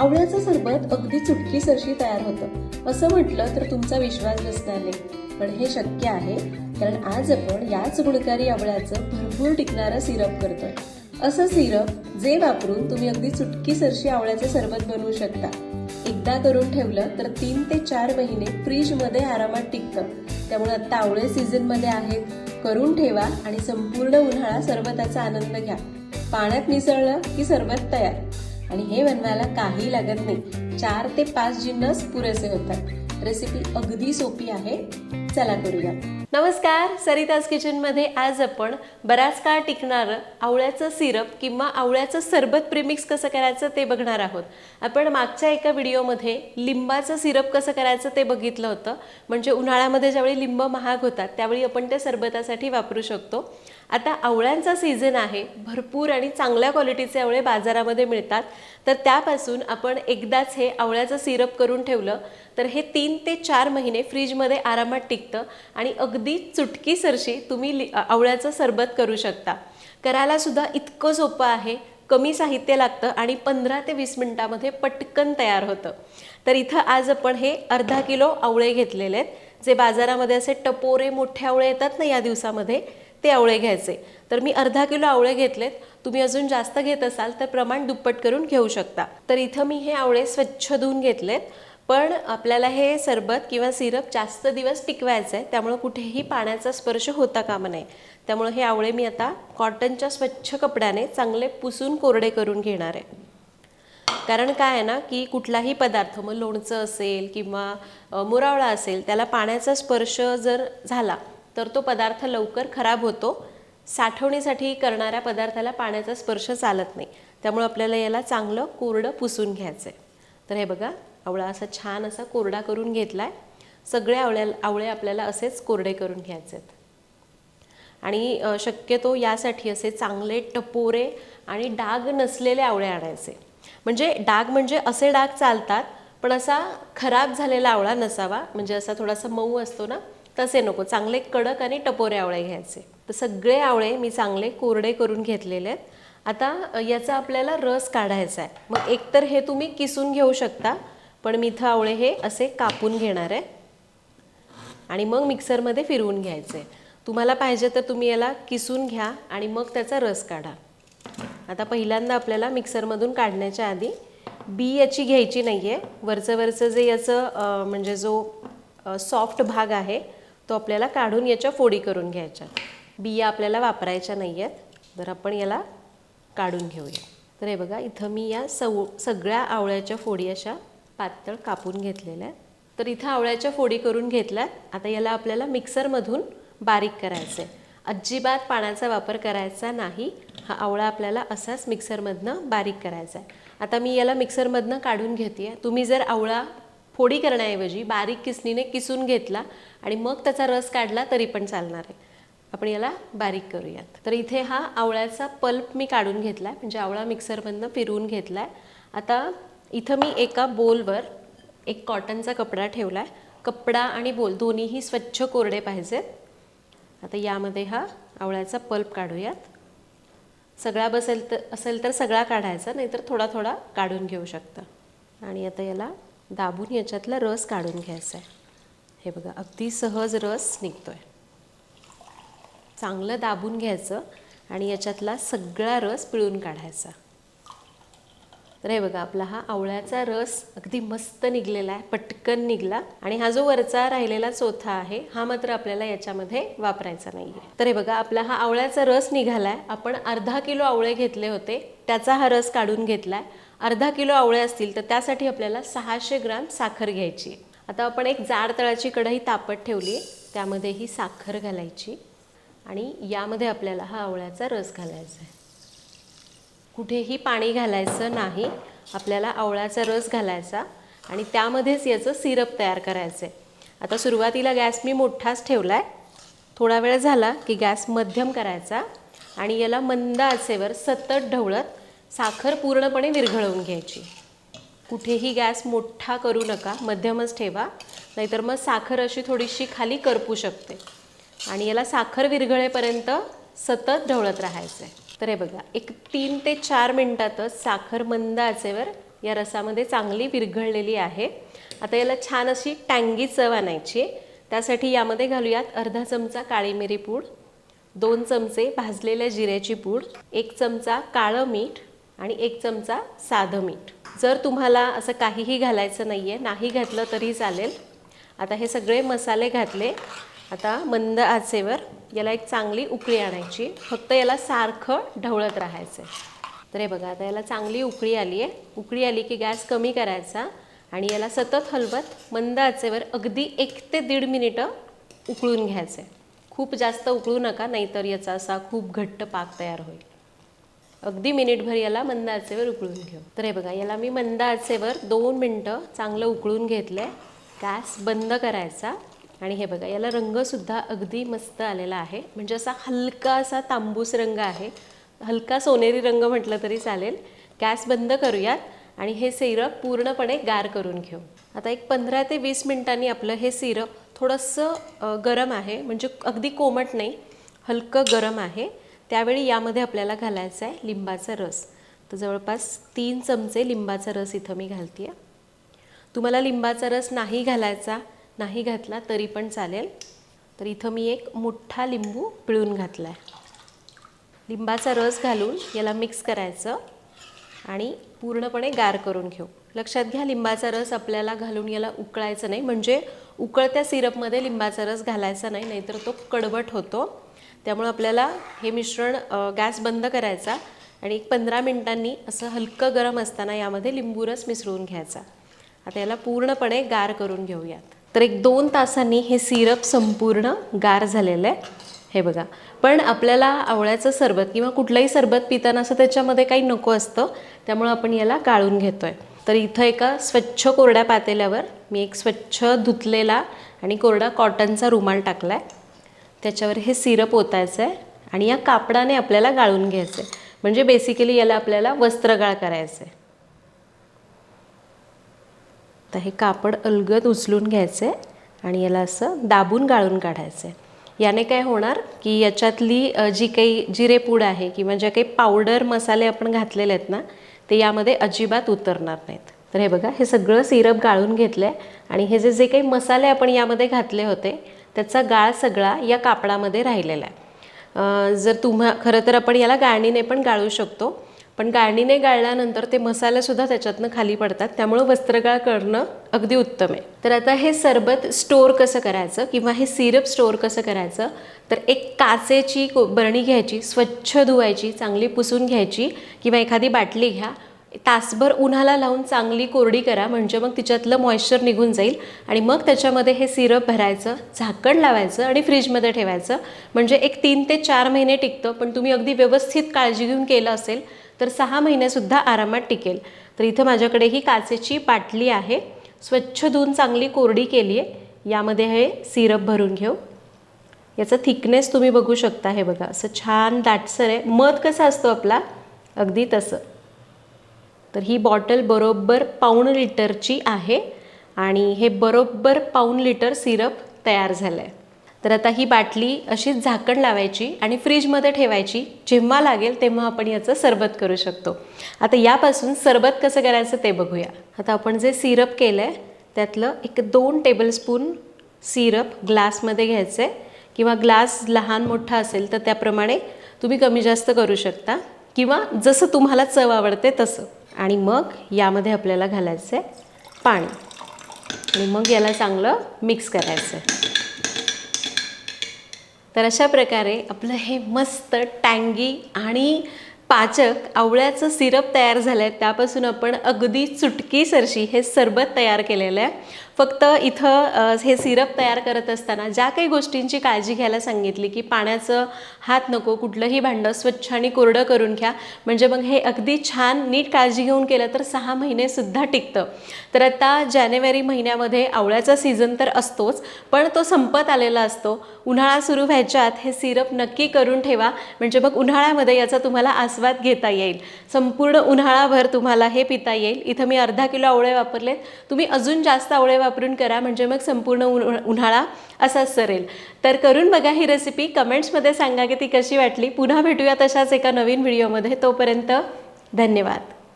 आवळ्याचं सरबत अगदी चुटकीसरशी तयार होतं. असं म्हटलं तर तुमचा विश्वास बसणार नाही. पण हे शक्य आहे कारण आज आपण याच गुणकारी आवळ्याचं भरपूर टिकणारं सिरप करतोय. असं सिरप जे वापरून तुम्ही अगदी चुटकीसरशी आवळ्याचं सरबत बनवू शकता. एकदा करून ठेवलं तर तीन ते चार महिने फ्रीजमध्ये आरामात टिकतं. त्यामुळे आत्ता आवळे सीझनमध्ये आहेत. करून ठेवा आणि संपूर्ण उन्हाळा सरबताचा आनंद घ्या. पाण्यात मिसळलं की सरबत तयार. आणि हे बनवायला काही लागत नाही. चार ते पाच जिन्नस पुरेसे होतात. रेसिपी अगदी सोपी आहे. चला करूया. नमस्कार सरिताज किचनमध्ये आज आपण बराच काळ टिकणारं आवळ्याचं सिरप किंवा आवळ्याचं सरबत प्रीमिक्स कसं करायचं ते बघणार आहोत. आपण मागच्या एका व्हिडिओमध्ये लिंबाचं सिरप कसं करायचं ते बघितलं होतं. म्हणजे उन्हाळ्यामध्ये ज्यावेळी लिंब महाग होतात त्यावेळी आपण ते सरबतासाठी वापरू शकतो. आता आवळ्यांचा सीझन आहे भरपूर आणि चांगल्या क्वालिटीचे आवळे बाजारामध्ये मिळतात. तर त्यापासून आपण एकदाच हे आवळ्याचं सिरप करून ठेवलं. तर हे तीन ते चार महिने फ्रीजमध्ये आरामात टिकतं आणि अगदी चुटकीसरशी तुम्ही आवळ्याचं सरबत करू शकता. करायला सुद्धा इतकं सोपं आहे कमी साहित्य लागतं आणि पंधरा ते वीस मिनटामध्ये पटकन तयार होतं. तर इथं आज आपण हे अर्धा किलो आवळे घेतलेले आहेत. जे बाजारामध्ये असे टपोरे मोठे आवळे येतात ना या दिवसामध्ये ते आवळे घ्यायचे. तर मी अर्धा किलो आवळे घेतलेत. तुम्ही अजून जास्त घेत असाल तर प्रमाण दुप्पट करून घेऊ शकता. तर इथं मी हे आवळे स्वच्छ धुवून घेतलेत. पण आपल्याला हे सरबत किंवा सिरप जास्त दिवस टिकवायचं आहे त्यामुळं कुठेही पाण्याचा स्पर्श होता कामा नये. त्यामुळं हे आवळे मी आता कॉटनच्या स्वच्छ कपड्याने चांगले पुसून कोरडे करून घेणार आहे. कारण काय आहे ना की कुठलाही पदार्थ मग लोणचं असेल किंवा मुरावळा असेल त्याला पाण्याचा स्पर्श जर झाला तर तो पदार्थ लवकर खराब होतो. साठवणीसाठी करणाऱ्या पदार्थाला पाण्याचा स्पर्श चालत नाही. त्यामुळे आपल्याला याला चांगलं कोरडं पुसून घ्यायचं आहे तर हे बघा आवळा असा छान असा कोरडा करून घेतला आहे सगळे आवळ्या आवळे आपल्याला असेच कोरडे करून घ्यायचे आहेत आणि शक्यतो यासाठी असे चांगले टपोरे आणि डाग नसलेले आवळे आणायचे. म्हणजे डाग म्हणजे असे डाग चालतात पण असा खराब झालेला आवळा नसावा. म्हणजे असा थोडासा मऊ असतो ना तसे नको. चांगले कडक आणि टपोरे आवळे घ्यायचे. तर सगळे आवळे मी चांगले कोरडे करून घेतलेले आहेत. आता याचा आपल्याला रस काढायचा आहे. मग एकतर हे तुम्ही किसून घेऊ शकता पण मिथं आवळे हे असे कापून घेणार आहे. आणि मग मिक्सरमध्ये फिरवून घ्यायचे तुम्हाला पाहिजे तर तुम्ही याला किसून घ्या आणि मग त्याचा रस काढा. आता पहिल्यांदा आपल्याला मिक्सरमधून काढण्याच्या आधी बी याची घ्यायची नाही आहे वरचं वरचं जे याचं म्हणजे जो सॉफ्ट भाग आहे तो आपल्याला काढून याच्या फोडी करून घ्यायच्या. बिया आपल्याला वापरायच्या नाही आहेत तर आपण याला काढून घेऊया. तर हे बघा इथं मी या सव सगळ्या आवळ्याच्या फोडी अशा पातळ कापून घेतलेल्या आहेत. तर इथं आवळ्याच्या फोडी करून घेतल्यात आता याला आपल्याला मिक्सरमधून बारीक करायचं आहे अजिबात पाण्याचा वापर करायचा नाही. हा आवळा आपल्याला असाच मिक्सरमधनं बारीक करायचा आहे आता मी याला मिक्सरमधनं काढून घेते तुम्ही जर आवळा फोडी करण्याऐवजी बारीक किसणीने किसून घेतला आणि मग त्याचा रस काढला तरी पण चालणार आहे. आपण याला बारीक करूयात. तर इथे हा आवळ्याचा पल्प मी काढून घेतला आहे म्हणजे आवळा मिक्सरमधनं फिरवून घेतला आहे आता इथं मी एका बोलवर एक कॉटनचा कपडा ठेवला आहे कपडा आणि बोल दोन्हीही स्वच्छ कोरडे पाहिजेत आता यामध्ये हा आवळ्याचा पल्प काढूयात. सगळा बसेल तर असेल तर सगळा काढायचा नाहीतर थोडा थोडा काढून घेऊ शकता. आणि आता याला दाबून याच्यातला रस काढून घ्यायचा आहे. हे बघा अगदी सहज रस निघतोय. चांगलं दाबून घ्यायचं आणि याच्यातला सगळा रस पिळून काढायचा. तर हे बघा आपला हा आवळ्याचा रस अगदी मस्त निघलेला आहे पटकन निघला आणि हा जो वरचा राहिलेला चोथा आहे हा मात्र आपल्याला याच्यामध्ये वापरायचा नाही आहे तर हे बघा आपला हा आवळ्याचा रस निघालाय. आपण अर्धा किलो आवळे घेतले होते त्याचा हा रस काढून घेतलाय. अर्धा किलो आवळे असतील तर त्यासाठी आपल्याला सहाशे ग्राम साखर घ्यायची. आता आपण एक जाड तळाची कढई तापत ठेवली. त्यामध्ये ही साखर घालायची. आणि यामध्ये आपल्याला हा आवळ्याचा रस घालायचा आहे. कुठेही पाणी घालायचं नाही. आपल्याला आवळ्याचा रस घालायचा. आणि त्यामध्येच याचं सिरप तयार करायचं आहे आता सुरुवातीला गॅस मी मोठाच ठेवला आहे थोडा वेळ झाला की गॅस मध्यम करायचा. आणि याला मंद आचेवर सतत ढवळत साखर पूर्णपणे विरघळवून घ्यायची. कुठेही गॅस मोठा करू नका मध्यमच ठेवा नाहीतर मग साखर अशी थोडीशी खाली करपू शकते. आणि याला साखर विरघळेपर्यंत सतत ढवळत राहायचं आहे तर हे बघा एक तीन ते चार मिनटातच साखर मंद आचेवर या रसामध्ये चांगली विरघळलेली आहे. आता याला छान अशी टँगी चव आणायची. त्यासाठी यामध्ये घालूयात अर्धा चमचा काळी मिरी पूड दोन चमचे भाजलेल्या जिऱ्याची पूड एक चमचा काळं मीठ आणि एक चमचा साधं मीठ. जर तुम्हाला असं काहीही घालायचं नाही आहे नाही घातलं तरी चालेल. आता हे सगळे मसाले घातले. आता मंद आचेवर याला एक चांगली उकळी आणायची. फक्त याला सारखं ढवळत राहायचं तर हे बघा आता याला चांगली उकळी आली आहे. उकळी आली की गॅस कमी करायचा आणि याला सतत हलवत मंद आचेवर अगदी एक ते दीड मिनिटं उकळून घ्यायचं आहे खूप जास्त उकळू नका नाहीतर याचा असा खूप घट्ट पाक तयार होईल. अगदी मिनिटभर याला मंद आचेवर उकळून घेऊ. तर हे बघा याला मी मंद आचेवर दोन मिनटं चांगलं उकळून घेतलं आहे गॅस बंद करायचा. आणि हे बघा याला रंगसुद्धा अगदी मस्त आलेला आहे. म्हणजे असा हलका असा तांबूस रंग आहे. हलका सोनेरी रंग म्हटलं तरी चालेल. गॅस बंद करूयात. आणि हे सिरप पूर्णपणे गार करून घेऊ. आता एक पंधरा ते वीस मिनिटांनी आपलं हे सिरप थोडंसं गरम आहे. म्हणजे अगदी कोमट नाही हलकं गरम आहे. त्यावेळी यामध्ये आपल्याला घालायचा आहे लिंबाचा रस. तर जवळपास तीन चमचे लिंबाचा रस इथं मी घालते आहे तुम्हाला लिंबाचा रस नाही घालायचा नाही घातला तरी पण चालेल. तर इथं मी एक मोठा लिंबू पिळून घातला आहे लिंबाचा रस घालून याला मिक्स करायचं आणि पूर्णपणे गार करून घेऊ. लक्षात घ्या लिंबाचा रस आपल्याला घालून याला उकळायचं नाही. म्हणजे उकळत्या सिरपमध्ये लिंबाचा रस घालायचा नाही नाहीतर तो कडवट होतो. त्यामुळं आपल्याला हे मिश्रण गॅस बंद करायचा आणि एक पंधरा मिनिटांनी असं हलकं गरम असताना यामध्ये लिंबू रस मिसळून घ्यायचा. आता याला पूर्णपणे गार करून घेऊयात. तर एक दोन तासांनी हे सिरप संपूर्ण गार झालेलं आहे. हे बघा. पण आपल्याला आवळ्याचं सरबत किंवा कुठलंही सरबत पिताना असं त्याच्यामध्ये काही नको असतं त्यामुळं आपण याला गाळून घेतो आहे तर इथं एका स्वच्छ कोरड्या पातेल्यावर मी एक स्वच्छ धुतलेला आणि कोरडा कॉटनचा रुमाल टाकला आहे त्याच्यावर हे सिरप ओतायचं आहे आणि या कापडाने आपल्याला गाळून घ्यायचं आहे. म्हणजे बेसिकली याला आपल्याला वस्त्रगाळ करायचं आहे. तर हे कापड अलगद उचलून घ्यायचं आहे आणि याला असं दाबून गाळून काढायचं आहे. याने काय होणार की याच्यातली जी काही जिरेपूड आहे किंवा ज्या काही पावडर मसाले आपण घातलेले आहेत ना ते यामध्ये अजिबात उतरणार नाहीत. तर हे बघा हे सगळं सिरप गाळून घेतलं आहे आणि हे जे जे काही मसाले आपण यामध्ये घातले होते त्याचा गाळ सगळा या कापडामध्ये राहिलेला आहे. जर तुम्हा खरं तर आपण याला गाळणीने पण गाळू शकतो पण गाळणीने गाळल्यानंतर ते मसालेसुद्धा त्याच्यातनं खाली पडतात त्यामुळं वस्त्रगाळ करणं अगदी उत्तम आहे. तर आता हे सरबत स्टोअर कसं करायचं किंवा हे सिरप स्टोअर कसं करायचं तर एक काचेची को बरणी घ्यायची स्वच्छ धुवायची चांगली पुसून घ्यायची किंवा एखादी बाटली घ्या तासभर उन्हाला लावून चांगली कोरडी करा म्हणजे मग तिच्यातलं मॉइश्चर निघून जाईल आणि मग त्याच्यामध्ये हे सिरप भरायचं झाकण लावायचं आणि फ्रीजमध्ये ठेवायचं. म्हणजे एक तीन ते चार महिने टिकतं पण तुम्ही अगदी व्यवस्थित काळजी घेऊन केलं असेल तर सहा महिनेसुद्धा आरामात टिकेल. तर इथं माझ्याकडे ही काचेची बाटली आहे. स्वच्छ धुवून चांगली कोरडी केली आहे. यामध्ये हे सिरप भरून घेऊ. याचा थिकनेस तुम्ही बघू शकता हे बघा. असं छान दाटसर आहे. मध कसा असतो आपला? अगदी तसं. तर ही बॉटल बरोबर पाऊण लिटरची आहे आणि हे बरोबर पाऊण लिटर सिरप तयार झालं आहे तर आता ही बाटली अशीच झाकण लावायची आणि फ्रीजमध्ये ठेवायची. जेव्हा लागेल तेव्हा आपण याचं सरबत करू शकतो. आता यापासून सरबत कसं करायचं ते बघूया. आता आपण जे सिरप केलं आहे त्यातलं एक दोन टेबलस्पून सिरप ग्लासमध्ये घ्यायचं आहे किंवा ग्लास लहान मोठा असेल तर त्याप्रमाणे तुम्ही कमी जास्त करू शकता. किंवा जसं तुम्हाला चव आवडते तसं. आणि मग यामध्ये आपल्याला घालायचं आहे पाणी. आणि मग याला चांगलं मिक्स करायचं आहे तर अशा प्रकारे आपलं हे मस्त टँगी आणि पाचक आवळ्याचं सिरप तयार झालं आहे त्यापासून आपण अगदी चुटकी सरशी हे सरबत तयार केलेलं आहे. फक्त इथं हे सिरप तयार करत असताना ज्या काही गोष्टींची काळजी घ्यायला सांगितली की पाण्याचं हात नको कुठलंही भांडं स्वच्छ आणि कोरडं करून घ्या. म्हणजे मग हे अगदी छान नीट काळजी घेऊन केलं तर सहा महिनेसुद्धा टिकतं. तर आता जानेवारी महिन्यामध्ये आवळ्याचा सीझन तर असतोच पण तो संपत आलेला असतो. उन्हाळा सुरू व्हायच्या आत हे सिरप नक्की करून ठेवा. म्हणजे मग उन्हाळ्यामध्ये याचा तुम्हाला आस्वाद घेता येईल. संपूर्ण उन्हाळाभर तुम्हाला हे पिता येईल. इथं मी अर्धा किलो आवळे वापरलेत. तुम्ही अजून जास्त आवळे वापर वापरून करा म्हणजे मग संपूर्ण उन्हाळा असाच सरेल. तर करून बघा ही रेसिपी कमेंट्समध्ये सांगा की ती कशी वाटली. पुन्हा भेटूया तशाच एका नवीन व्हिडिओमध्ये तोपर्यंत धन्यवाद.